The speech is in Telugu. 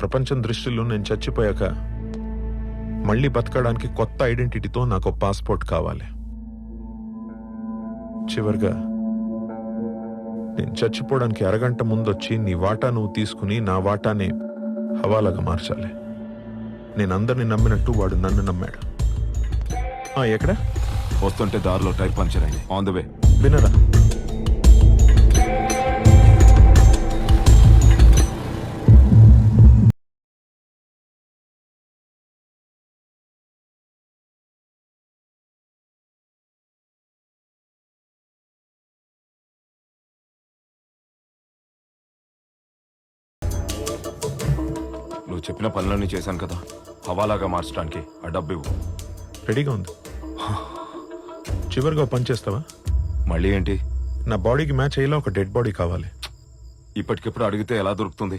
ప్రపంచం దృష్టిలో నేను చచ్చిపోయాక మళ్ళీ బతకడానికి కొత్త ఐడెంటిటీతో నాకు పాస్పోర్ట్ కావాలి. చివరిగా నేను చచ్చిపోవడానికి అరగంట ముందొచ్చి నీ వాటా నువ్వు తీసుకుని నా వాటాని హవాలాగా మార్చాలి. నేను అందరిని నమ్మినట్టు వాడు నన్ను నమ్మాడు. ఎక్కడ? వస్తుంటే దారిలో టైర్ పంచర్ అయింది. ఆన్ ద వే వినరా? నువ్వు చెప్పిన పనులన్నీ చేశాను కదా. హవాలాగా మార్చడానికి ఆ డబ్బు ఇవ్వు. రెడీగా ఉంది. చివరిగా ఓ పని చేస్తావా? మళ్ళీ ఏంటి? నా బాడీకి మ్యాచ్ అయ్యేలా ఒక డెడ్ బాడీ కావాలి. ఇప్పటికిప్పుడు అడిగితే ఎలా దొరుకుతుంది?